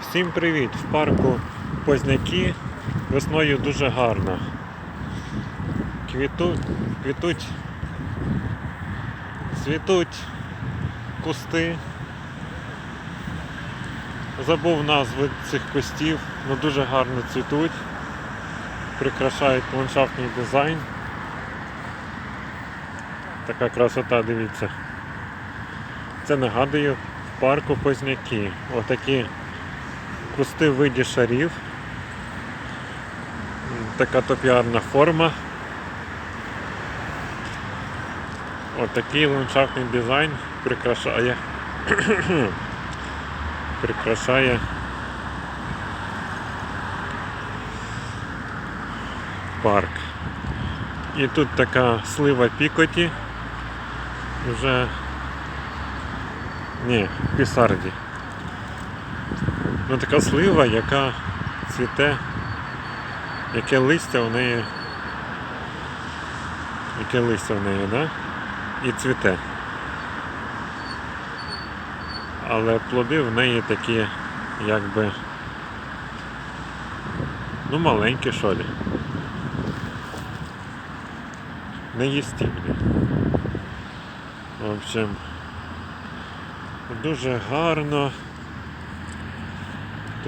Всім привіт! В парку Позняки весною дуже гарно. Квітуть, квітуть, цвітуть кусти. Забув назви цих кустів, але дуже гарно цвітуть, прикрашають ландшафтний дизайн. Така красота, дивіться. Це нагадую в парку Позняки. Отакі кусти в виді шарів. Така топіарна форма. Отакий ландшафтний дизайн прикрашає. прикрашає парк. І тут така слива пікоті. Вже ні, пісарді. Ну така слива, яка цвіте, яке листя в неї. Яке листя в неї, да? І цвіте. Але плоди в неї такі, якби. Ну, маленькі що лі. Неїстівні. В общем, дуже гарно.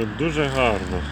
Тут дуже гарно.